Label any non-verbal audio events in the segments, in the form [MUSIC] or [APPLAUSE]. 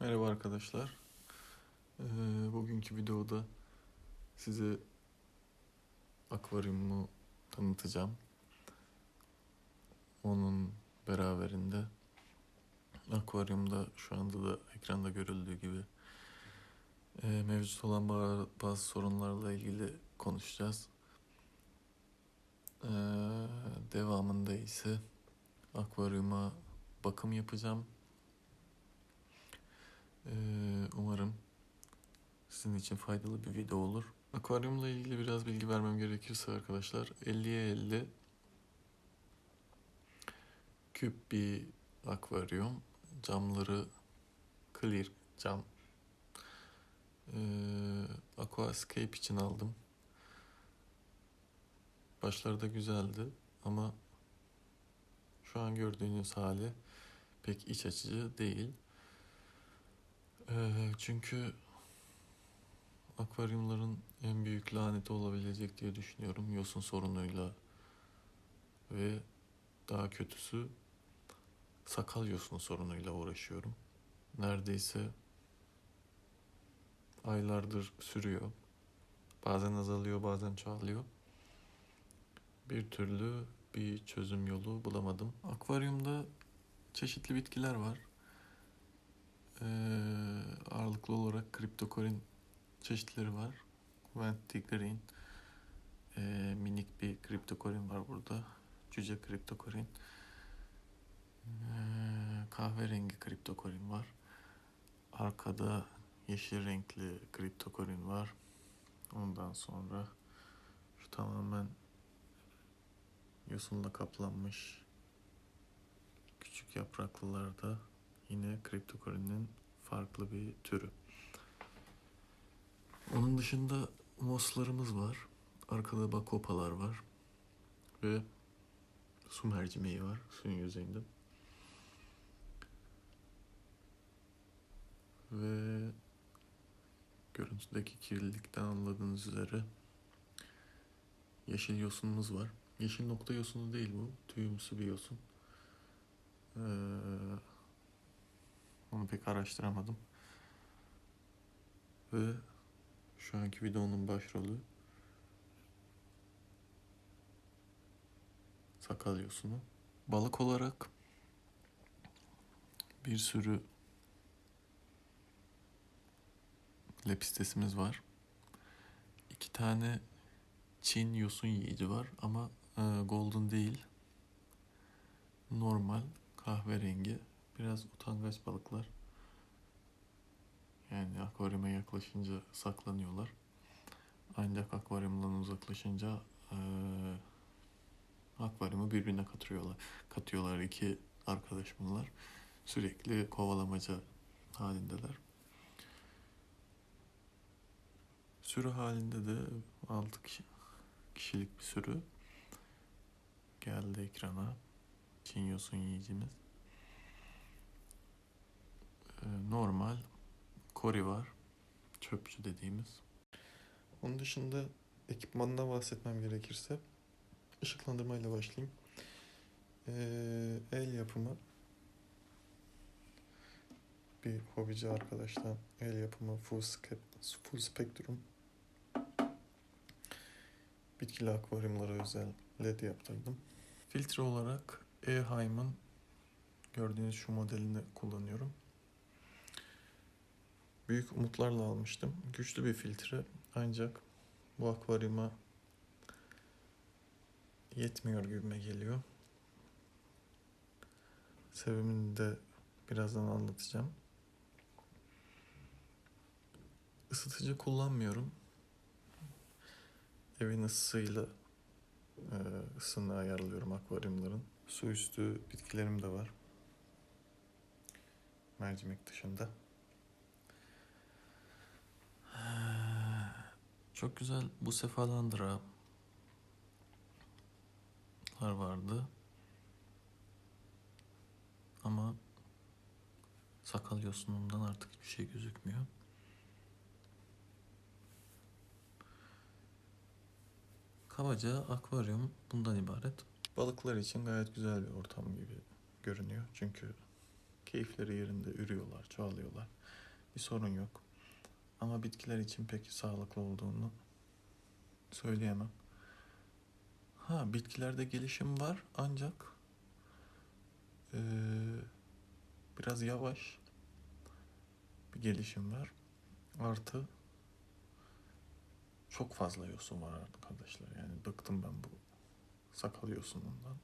Merhaba arkadaşlar. Ee, bugünkü videoda size akvaryumu tanıtacağım. Onun beraberinde akvaryumda şu anda da ekranda görüldüğü gibi e, mevcut olan ba- bazı sorunlarla ilgili konuşacağız. Ee, devamında ise akvaryuma bakım yapacağım. Ee, umarım sizin için faydalı bir video olur. Akvaryumla ilgili biraz bilgi vermem gerekirse arkadaşlar 50'ye 50 küp bir akvaryum. Camları clear cam. Ee, Aquascape için aldım. Başlarda güzeldi ama şu an gördüğünüz hali pek iç açıcı değil. Ee, çünkü akvaryumların en büyük laneti olabilecek diye düşünüyorum. Yosun sorunuyla ve daha kötüsü sakal yosun sorunuyla uğraşıyorum. Neredeyse aylardır sürüyor. Bazen azalıyor, bazen çoğalıyor. Bir türlü bir çözüm yolu bulamadım. Akvaryumda çeşitli bitkiler var. Ee, ağırlıklı olarak kriptokorin çeşitleri var. Ventigreen ee, minik bir kriptokorin var burada. Cüce kriptokorin. Ee, kahverengi kriptokorin var. Arkada yeşil renkli kriptokorin var. Ondan sonra şu tamamen yosunla kaplanmış küçük yapraklılarda Yine kriptokorinin farklı bir türü. Onun dışında moslarımız var. Arkada bakopalar var. Ve su mercimeği var suyun yüzeyinde. Ve görüntüdeki kirlilikten anladığınız üzere yeşil yosunumuz var. Yeşil nokta yosunu değil bu. Tüyümsü bir yosun. Ee, onu pek araştıramadım. Ve şu anki videonun başrolü sakal yosunu. Balık olarak bir sürü lepistesimiz var. İki tane Çin yosun yiyici var ama e, golden değil. Normal kahverengi biraz utangaç balıklar. Yani akvaryuma yaklaşınca saklanıyorlar. Ancak akvaryumdan uzaklaşınca eee akvaryumu birbirine katıyorlar. Katıyorlar iki arkadaş bunlar. Sürekli kovalamaca halindeler. Sürü halinde de 6 kişi, kişilik bir sürü geldi ekrana. Çin yosun yiyicimiz. Ee, normal kori var. Çöpçü dediğimiz. Onun dışında ekipmandan bahsetmem gerekirse ışıklandırmayla başlayayım. Ee, el yapımı bir hobici arkadaştan el yapımı full, spe- full spektrum bitkili akvaryumlara özel led yaptırdım. Filtre olarak Eheim'ın gördüğünüz şu modelini kullanıyorum. Büyük umutlarla almıştım. Güçlü bir filtre ancak bu akvaryuma yetmiyor gibime geliyor. Sebebini de birazdan anlatacağım. Isıtıcı kullanmıyorum. Evin ısısıyla e, ısını ayarlıyorum akvaryumların. Su üstü bitkilerim de var. Mercimek dışında. Çok güzel bu sefalandıra vardı. Ama sakal yosunundan artık hiçbir şey gözükmüyor. Kabaca akvaryum bundan ibaret. Balıklar için gayet güzel bir ortam gibi görünüyor. Çünkü keyifleri yerinde ürüyorlar, çoğalıyorlar. bir sorun yok. Ama bitkiler için pek sağlıklı olduğunu söyleyemem. Ha bitkilerde gelişim var ancak eee, biraz yavaş bir gelişim var. Artı çok fazla yosun var arkadaşlar. Yani bıktım ben bu sakal yosunundan.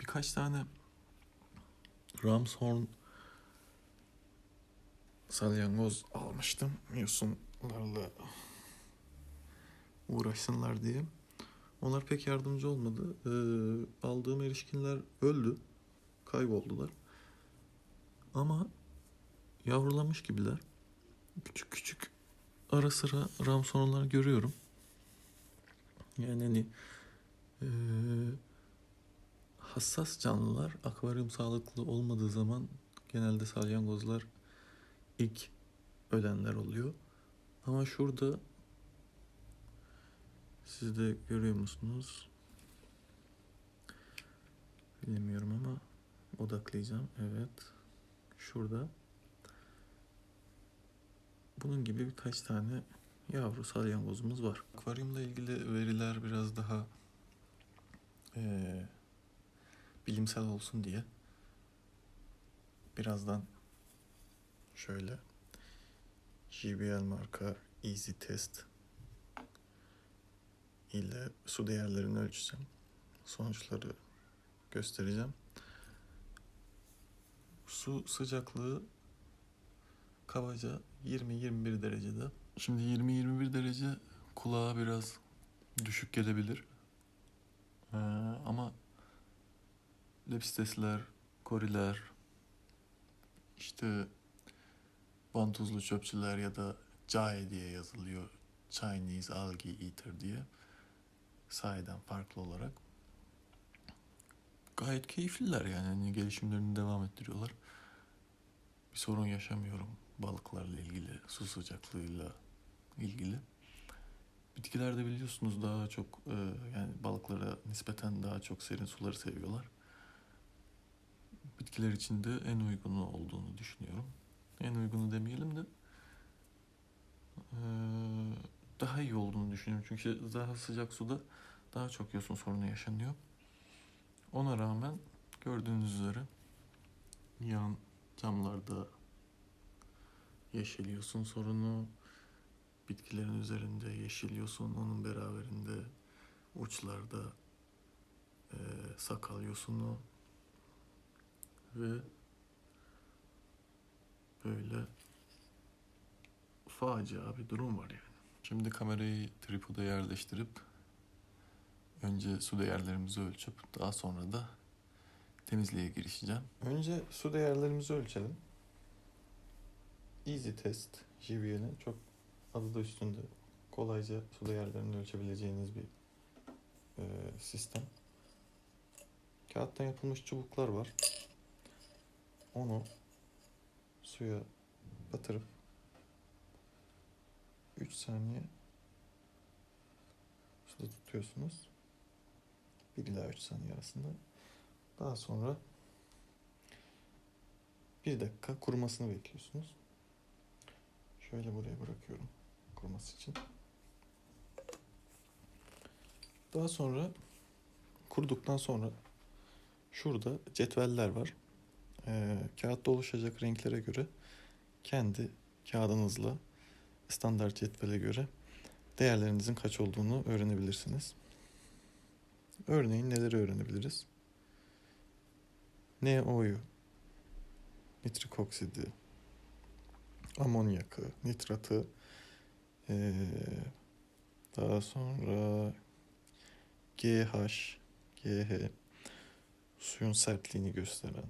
Birkaç tane Ramshorn salyangoz almıştım. Yosunlarla uğraşsınlar diye. Onlar pek yardımcı olmadı. Ee, aldığım erişkinler öldü. Kayboldular. Ama yavrulamış gibiler. Küçük küçük ara sıra ramsonlar görüyorum. Yani hani eee, hassas canlılar akvaryum sağlıklı olmadığı zaman genelde salyangozlar ilk ölenler oluyor. Ama şurada siz de görüyor musunuz? Bilemiyorum ama odaklayacağım. Evet. Şurada. Bunun gibi birkaç tane yavru salyangozumuz var. Akvaryumla ilgili veriler biraz daha eee, bilimsel olsun diye birazdan şöyle JBL marka Easy Test ile su değerlerini ölçeceğim. Sonuçları göstereceğim. Su sıcaklığı kabaca 20-21 derecede. Şimdi 20-21 derece kulağa biraz düşük gelebilir. Ee, ama lepistesler, koriler, işte vantuzlu çöpçüler ya da CAE diye yazılıyor. Chinese Algae Eater diye. Sahiden farklı olarak. Gayet keyifliler yani. Hani gelişimlerini devam ettiriyorlar. Bir sorun yaşamıyorum balıklarla ilgili, su sıcaklığıyla ilgili. Bitkilerde biliyorsunuz daha çok e, yani balıklara nispeten daha çok serin suları seviyorlar. Bitkiler için de en uygunu olduğunu düşünüyorum. En uygunu demeyelim de daha iyi olduğunu düşünüyorum. Çünkü daha sıcak suda daha çok yosun sorunu yaşanıyor. Ona rağmen gördüğünüz üzere yan camlarda yeşil yosun sorunu, bitkilerin üzerinde yeşil yosun, onun beraberinde uçlarda e, sakal yosunu ve böyle facia bir durum var yani. Şimdi kamerayı tripoda yerleştirip önce su değerlerimizi ölçüp daha sonra da temizliğe girişeceğim. Önce su değerlerimizi ölçelim. Easy Test JBL'in çok adı da üstünde kolayca su değerlerini ölçebileceğiniz bir e, sistem. Kağıttan yapılmış çubuklar var. Onu suya batırıp 3 saniye suda tutuyorsunuz. 1 ila 3 saniye arasında. Daha sonra 1 dakika kurumasını bekliyorsunuz. Şöyle buraya bırakıyorum kuruması için. Daha sonra kuruduktan sonra şurada cetveller var. Ee, kağıtta oluşacak renklere göre kendi kağıdınızla standart cetvele göre değerlerinizin kaç olduğunu öğrenebilirsiniz. Örneğin neleri öğrenebiliriz? NO'yu, nitrik oksidi, amonyakı, nitratı, ee, daha sonra GH, GH, suyun sertliğini gösteren,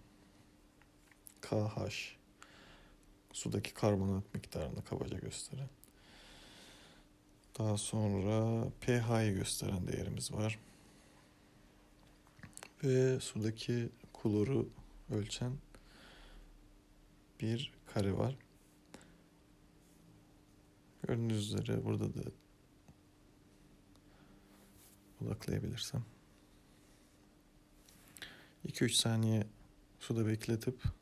KH, sudaki karbonat miktarını kabaca gösteren, daha sonra pH'yi gösteren değerimiz var. Ve sudaki kloru ölçen bir kare var. Gördüğünüz üzere burada da odaklayabilirsem. 2-3 saniye suda bekletip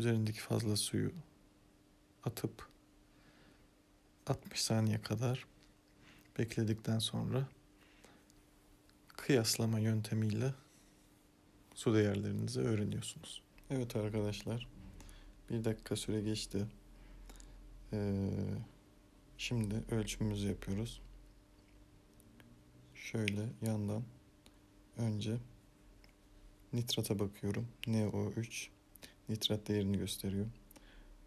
üzerindeki fazla suyu atıp 60 saniye kadar bekledikten sonra kıyaslama yöntemiyle su değerlerinizi öğreniyorsunuz. Evet arkadaşlar, bir dakika süre geçti. Ee, şimdi ölçümümüzü yapıyoruz. Şöyle yandan önce nitrata bakıyorum. NO3 nitrat değerini gösteriyor.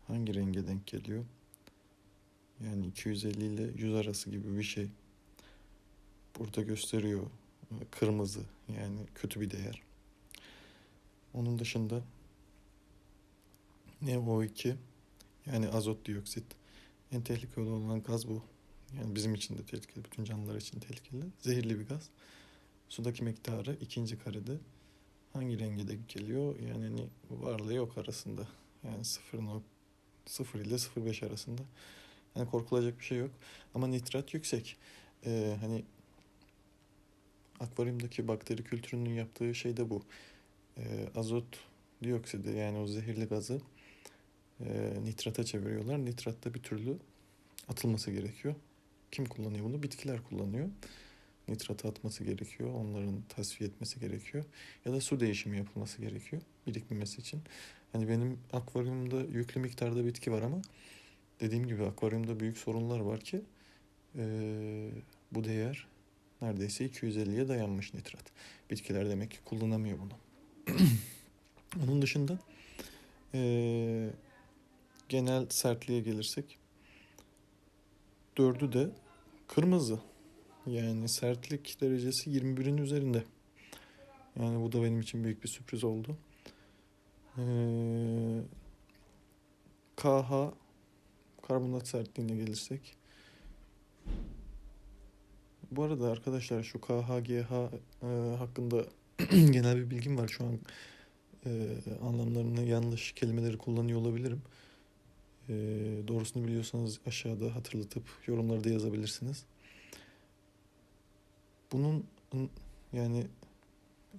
Hangi renge denk geliyor? Yani 250 ile 100 arası gibi bir şey. Burada gösteriyor e, kırmızı yani kötü bir değer. Onun dışında NO2 yani azot dioksit en tehlikeli olan gaz bu. Yani bizim için de tehlikeli, bütün canlılar için tehlikeli. Zehirli bir gaz. Sudaki miktarı ikinci karede hangi renge denk geliyor? Yani hani varlığı yok arasında. Yani 0, 0 ile 0,5 arasında. Yani korkulacak bir şey yok. Ama nitrat yüksek. Ee, hani akvaryumdaki bakteri kültürünün yaptığı şey de bu. Ee, azot dioksidi yani o zehirli gazı e, nitrata çeviriyorlar. Nitratta bir türlü atılması gerekiyor. Kim kullanıyor bunu? Bitkiler kullanıyor. Nitratı atması gerekiyor. Onların tasfiye etmesi gerekiyor. Ya da su değişimi yapılması gerekiyor. Birikmemesi için. Hani benim akvaryumda yüklü miktarda bitki var ama dediğim gibi akvaryumda büyük sorunlar var ki e, bu değer neredeyse 250'ye dayanmış nitrat. Bitkiler demek ki kullanamıyor bunu. [CLEARS THROAT] Onun dışında e, genel sertliğe gelirsek dördü de kırmızı. Yani sertlik derecesi 21'in üzerinde. Yani bu da benim için büyük bir sürpriz oldu. Ee, KH karbonat sertliğine gelirsek. Bu arada arkadaşlar şu KHGH e, hakkında [CLEARS THROAT] genel bir bilgim var. Şu an e, anlamlarını yanlış kelimeleri kullanıyor olabilirim. E, doğrusunu biliyorsanız aşağıda hatırlatıp yorumlarda yazabilirsiniz. Bunun yani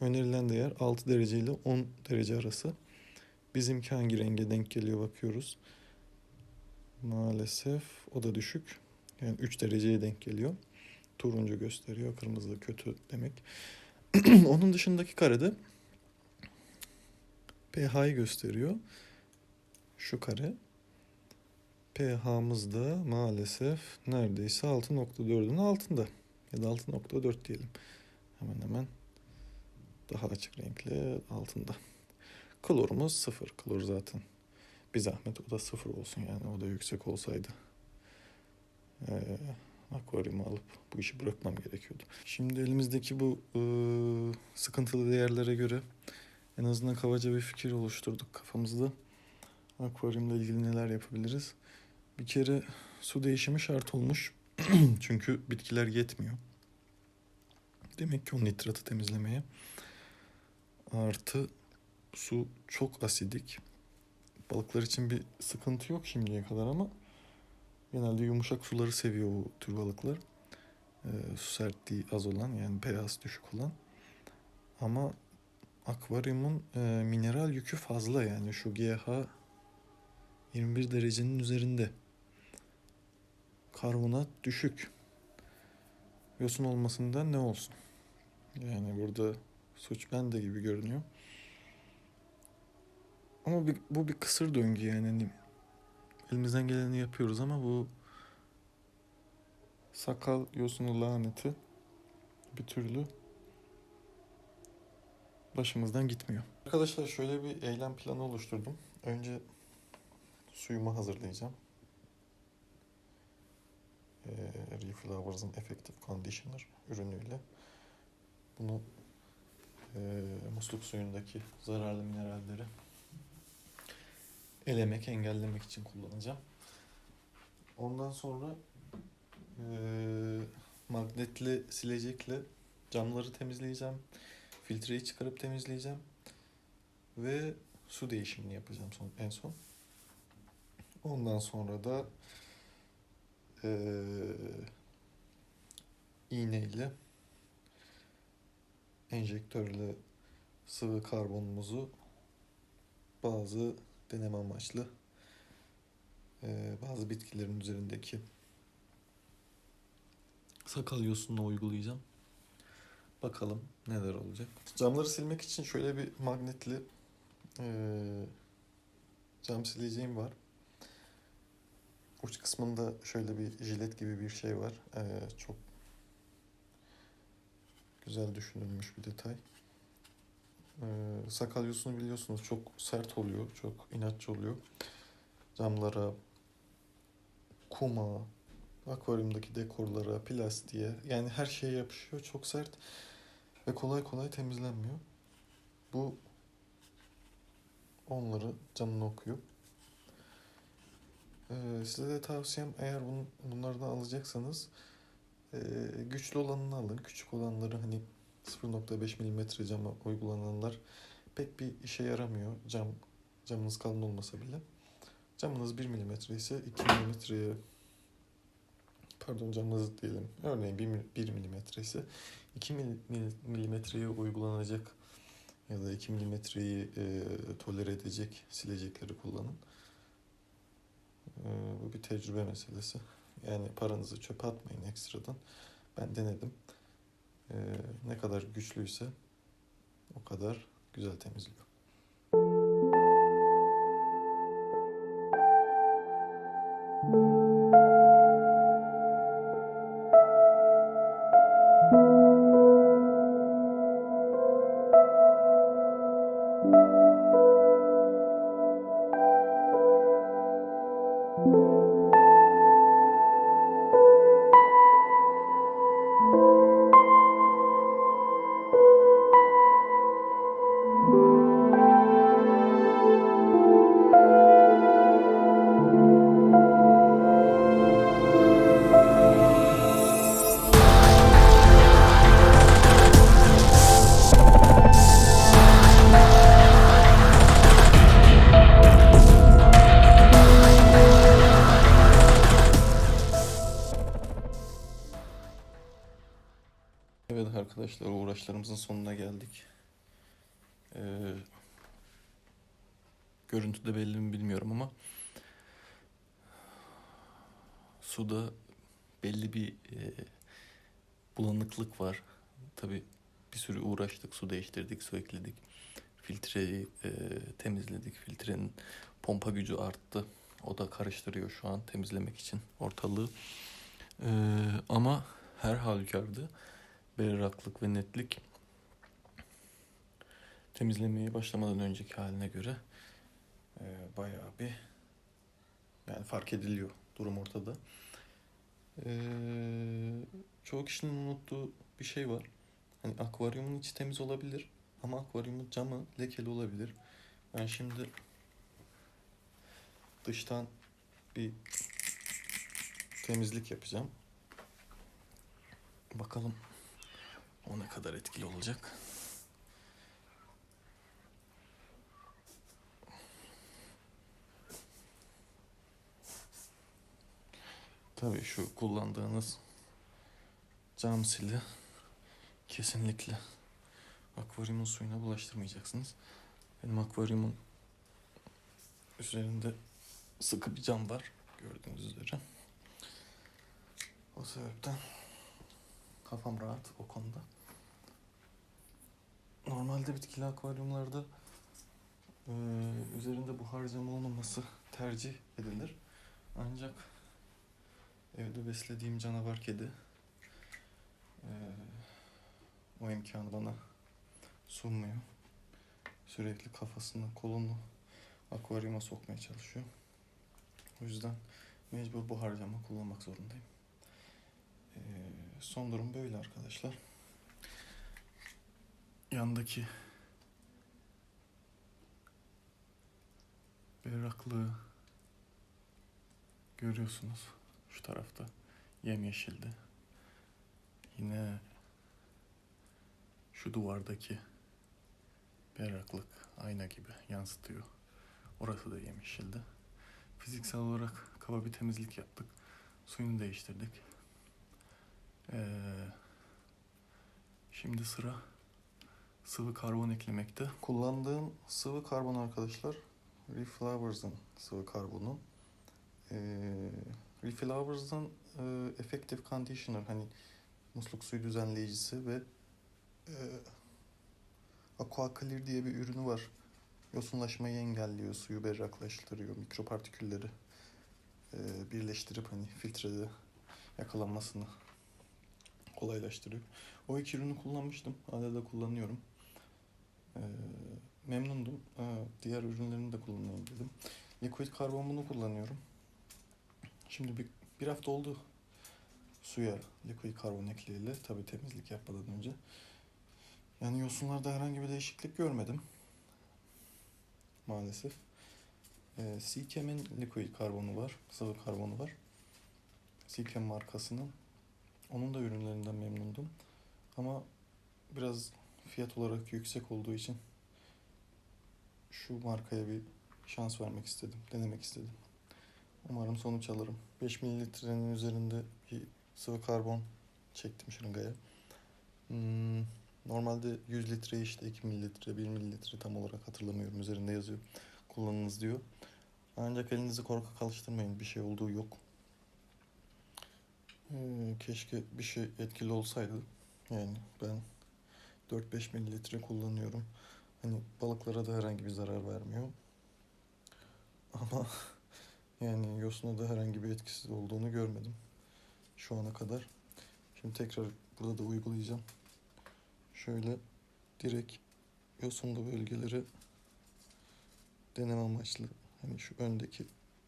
önerilen değer 6 derece ile 10 derece arası. Bizimki hangi renge denk geliyor bakıyoruz. Maalesef o da düşük. Yani 3 dereceye denk geliyor. Turuncu gösteriyor. Kırmızı kötü demek. [CLEARS THROAT] Onun dışındaki karede pH'yı gösteriyor. Şu kare. pH'mız da maalesef neredeyse 6.4'ün altında. Ya da 6.4 diyelim. Hemen hemen daha açık renkli altında. Klorumuz sıfır. Klor zaten bir zahmet o da sıfır olsun yani o da yüksek olsaydı. Ee, akvaryumu alıp bu işi bırakmam gerekiyordu. Şimdi elimizdeki bu e, sıkıntılı değerlere göre en azından kabaca bir fikir oluşturduk kafamızda. Akvaryumla ilgili neler yapabiliriz? Bir kere su değişimi şart olmuş. [CLEARS THROAT] Çünkü bitkiler yetmiyor. Demek ki o nitratı temizlemeye. Artı su çok asidik. Balıklar için bir sıkıntı yok şimdiye kadar ama genelde yumuşak suları seviyor bu tür balıklar. Ee, su sertliği az olan yani pH düşük olan. Ama akvaryumun e, mineral yükü fazla yani şu GH 21 derecenin üzerinde. Karbonat düşük. Yosun olmasından ne olsun? Yani burada suç bende gibi görünüyor. Ama bir, bu bir kısır döngü yani. Hani elimizden geleni yapıyoruz ama bu sakal yosunu laneti bir türlü başımızdan gitmiyor. Arkadaşlar şöyle bir eylem planı oluşturdum. Önce suyumu hazırlayacağım. Ee, Reflowers'ın Effective Conditioner ürünüyle. Bunu e, musluk suyundaki zararlı mineralleri elemek, engellemek için kullanacağım. Ondan sonra e, magnetli silecekle camları temizleyeceğim. Filtreyi çıkarıp temizleyeceğim. Ve su değişimini yapacağım son, en son. Ondan sonra da e, iğneyle enjektörle sıvı karbonumuzu bazı deneme amaçlı e, bazı bitkilerin üzerindeki sakal yosununu uygulayacağım. Bakalım neler olacak. Camları silmek için şöyle bir magnetli e, cam sileceğim var. Uç kısmında şöyle bir jilet gibi bir şey var. E, çok güzel düşünülmüş bir detay. E, sakal yosunu biliyorsunuz çok sert oluyor, çok inatçı oluyor. Camlara, kuma, akvaryumdaki dekorlara, plastiğe yani her şeye yapışıyor. Çok sert ve kolay kolay temizlenmiyor. Bu onları canını okuyor. Ee, size de tavsiyem eğer bun, bunlardan alacaksanız e, güçlü olanını alın. Küçük olanları hani 0.5 mm cama uygulananlar pek bir işe yaramıyor. Cam camınız kalın olmasa bile. Camınız 1 mm ise 2 mm'ye pardon camınız diyelim. Örneğin 1, 1 mm ise 2 milimetreye uygulanacak ya da 2 milimetreyi e, tolere edecek silecekleri kullanın. E, bu bir tecrübe meselesi. Yani paranızı çöpe atmayın ekstradan. Ben denedim. E, ne kadar güçlüyse o kadar güzel temizliyor. Görüntüde belli mi bilmiyorum ama suda belli bir e, bulanıklık var. Tabi bir sürü uğraştık, su değiştirdik, su ekledik. Filtreyi e, temizledik. Filtrenin pompa gücü arttı. O da karıştırıyor şu an temizlemek için ortalığı. Ee, ama her halükarda berraklık ve netlik temizlemeye başlamadan önceki haline göre e, bayağı bir yani fark ediliyor durum ortada. E, çoğu kişinin unuttuğu bir şey var. Hani akvaryumun içi temiz olabilir ama akvaryumun camı lekeli olabilir. Ben şimdi dıştan bir temizlik yapacağım. Bakalım o ne kadar etkili olacak? Tabii şu kullandığınız cam sili kesinlikle akvaryumun suyuna bulaştırmayacaksınız. Benim akvaryumun üzerinde sıkı bir cam var gördüğünüz üzere. O sebepten kafam rahat o konuda. Normalde bitkili akvaryumlarda e, üzerinde buhar camı olmaması tercih edilir. Ancak evde beslediğim canavar kedi e, o imkanı bana sunmuyor. Sürekli kafasını, kolunu akvaryuma sokmaya çalışıyor. O yüzden mecbur buhar camı kullanmak zorundayım. Ee, son durum böyle arkadaşlar. Yandaki berraklığı görüyorsunuz şu tarafta yemyeşildi. Yine şu duvardaki berraklık ayna gibi yansıtıyor. Orası da yemyeşildi. Fiziksel olarak kaba bir temizlik yaptık. Suyunu değiştirdik. Ee, şimdi sıra sıvı karbon eklemekte. Kullandığım sıvı karbon arkadaşlar Reflowers'ın sıvı karbonu. Ee, Reflowers'ın e, Effective Conditioner hani musluk suyu düzenleyicisi ve e, Aqua Clear diye bir ürünü var. Yosunlaşmayı engelliyor, suyu berraklaştırıyor, mikropartikülleri e, birleştirip hani filtrede yakalanmasını kolaylaştırıyor. O iki ürünü kullanmıştım. Hala da kullanıyorum. Ee, memnundum. Ee, diğer ürünlerini de kullanayım dedim. Liquid karbon bunu kullanıyorum. Şimdi bir, bir hafta oldu suya liquid karbon ekleyeli. Tabii temizlik yapmadan önce. Yani yosunlarda herhangi bir değişiklik görmedim. Maalesef. Ee, Seachem'in liquid karbonu var. Sıvı karbonu var. Seachem markasının. Onun da ürünlerinden memnundum. Ama biraz fiyat olarak yüksek olduğu için şu markaya bir şans vermek istedim. Denemek istedim. Umarım sonuç alırım. 5 mililitrenin üzerinde bir sıvı karbon çektim şırıngaya. Hmm, normalde 100 litre işte 2 mililitre, 1 mililitre tam olarak hatırlamıyorum. Üzerinde yazıyor. Kullanınız diyor. Ancak elinizi korkak alıştırmayın. Bir şey olduğu yok. Ee, keşke bir şey etkili olsaydı. Yani ben 4-5 mililitre kullanıyorum. Hani balıklara da herhangi bir zarar vermiyor. Ama yani yosuna da herhangi bir etkisi olduğunu görmedim. Şu ana kadar. Şimdi tekrar burada da uygulayacağım. Şöyle direkt yosunlu bölgeleri deneme amaçlı hani şu öndeki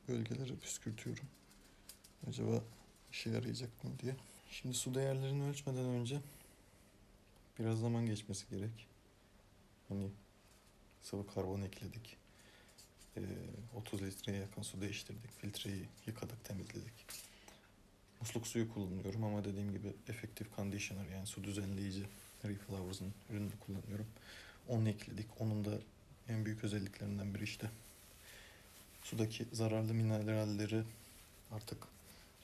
bölgeleri püskürtüyorum. Acaba işe yarayacak mı diye. Şimdi su değerlerini ölçmeden önce biraz zaman geçmesi gerek. Hani sıvı karbon ekledik. Ee, 30 litreye yakın su değiştirdik. Filtreyi yıkadık, temizledik. Musluk suyu kullanıyorum ama dediğim gibi Effective Conditioner yani su düzenleyici Reflowers'ın ürününü kullanıyorum. Onu ekledik. Onun da en büyük özelliklerinden biri işte sudaki zararlı mineralleri artık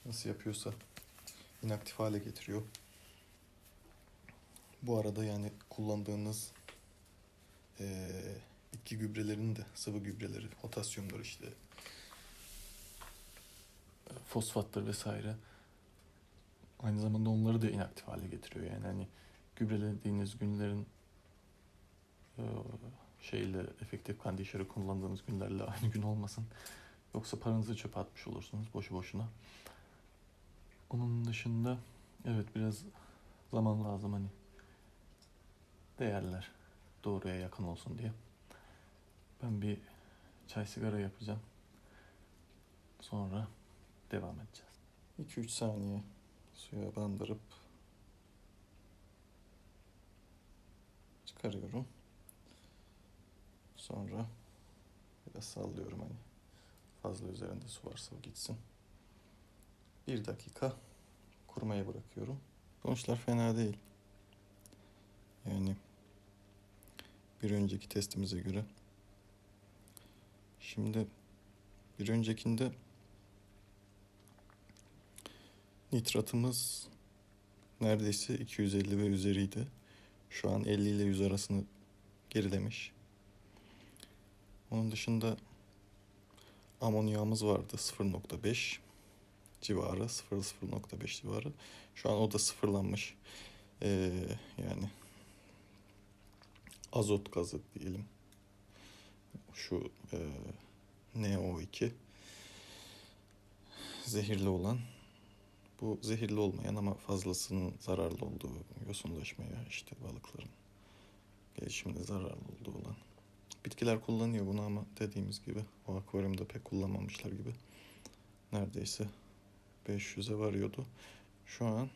nasıl yapıyorsa inaktif hale getiriyor. Bu arada yani kullandığınız eee bitki gübrelerinin de sıvı gübreleri, potasyumdur işte fosfattır vesaire aynı zamanda onları da inaktif hale getiriyor. Yani hani gübrelediğiniz günlerin eee, şeyle efektif conditioner'ı kullandığınız günlerle aynı gün olmasın. Yoksa paranızı çöpe atmış olursunuz boşu boşuna. Onun dışında evet biraz zaman lazım hani değerler doğruya yakın olsun diye. Ben bir çay sigara yapacağım. Sonra devam edeceğiz. 2-3 saniye suya bandırıp çıkarıyorum. Sonra biraz sallıyorum hani fazla üzerinde su varsa gitsin. Bir dakika kurumaya bırakıyorum. Sonuçlar fena değil. Yani bir önceki testimize göre. Şimdi bir öncekinde nitratımız neredeyse 250 ve üzeriydi. Şu an 50 ile 100 arasını gerilemiş. Onun dışında amonyağımız vardı 0.5 civarı 0.5 civarı. Şu an o da sıfırlanmış. Ee, yani azot gazı diyelim. Şu e, NO2 zehirli olan bu zehirli olmayan ama fazlasının zararlı olduğu yosunlaşmaya işte balıkların gelişimine zararlı olduğu olan bitkiler kullanıyor bunu ama dediğimiz gibi o akvaryumda pek kullanmamışlar gibi neredeyse 500'e varıyordu. Şu an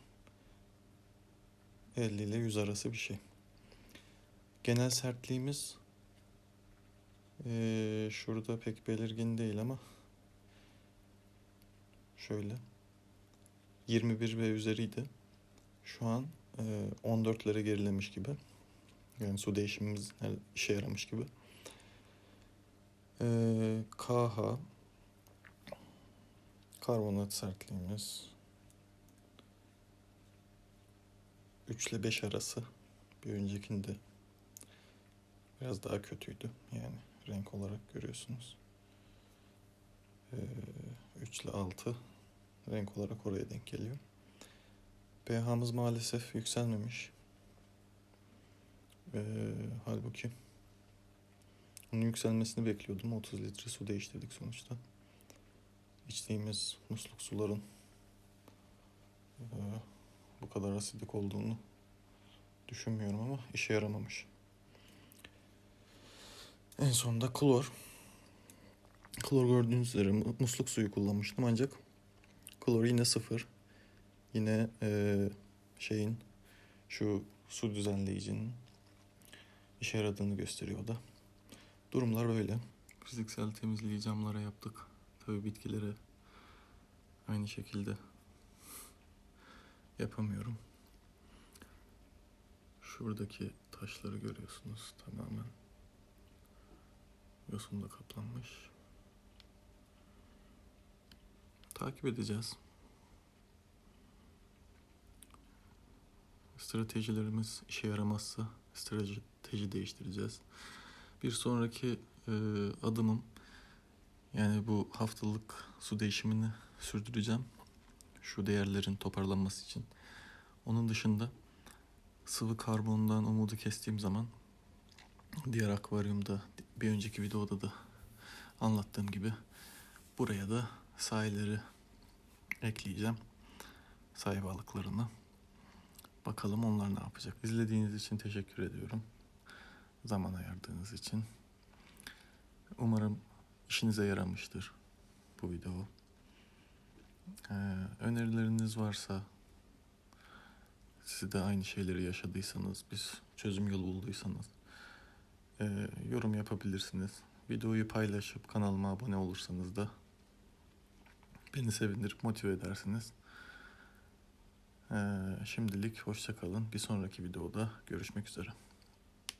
50 ile 100 arası bir şey. Genel sertliğimiz eee, şurada pek belirgin değil ama şöyle 21 ve üzeriydi. Şu an eee, 14'lere gerilemiş gibi. Yani su değişimimiz işe yaramış gibi. Eee KH karbonat sertliğimiz 3 ile 5 arası. Bir öncekinde biraz daha kötüydü. Yani renk olarak görüyorsunuz. 3 ile 6 renk olarak oraya denk geliyor. pH'mız maalesef yükselmemiş. Ee, halbuki onun yükselmesini bekliyordum. 30 litre su değiştirdik sonuçta. İçtiğimiz musluk suların ee, bu kadar asidik olduğunu düşünmüyorum ama işe yaramamış. En sonunda klor. Klor gördüğünüz üzere mu- musluk suyu kullanmıştım ancak klor yine sıfır. Yine eee, şeyin şu su düzenleyicinin işe yaradığını gösteriyor da. Durumlar böyle. Fiziksel temizliği camlara yaptık. Tabii bitkilere aynı şekilde yapamıyorum. Şuradaki taşları görüyorsunuz tamamen yosunla kaplanmış. Takip edeceğiz. Stratejilerimiz işe yaramazsa strateji değiştireceğiz. Bir sonraki e, adımım yani bu haftalık su değişimini sürdüreceğim. Şu değerlerin toparlanması için. Onun dışında sıvı karbondan umudu kestiğim zaman diğer akvaryumda bir önceki videoda da anlattığım gibi buraya da sahilleri ekleyeceğim. Sahil balıklarını. Bakalım onlar ne yapacak. İzlediğiniz için teşekkür ediyorum. Zaman ayırdığınız için. Umarım işinize yaramıştır bu video. Ee, önerileriniz varsa siz de aynı şeyleri yaşadıysanız, biz çözüm yolu bulduysanız e, yorum yapabilirsiniz. Videoyu paylaşıp kanalıma abone olursanız da beni sevindirip motive edersiniz. Ee, şimdilik hoşça kalın. Bir sonraki videoda görüşmek üzere.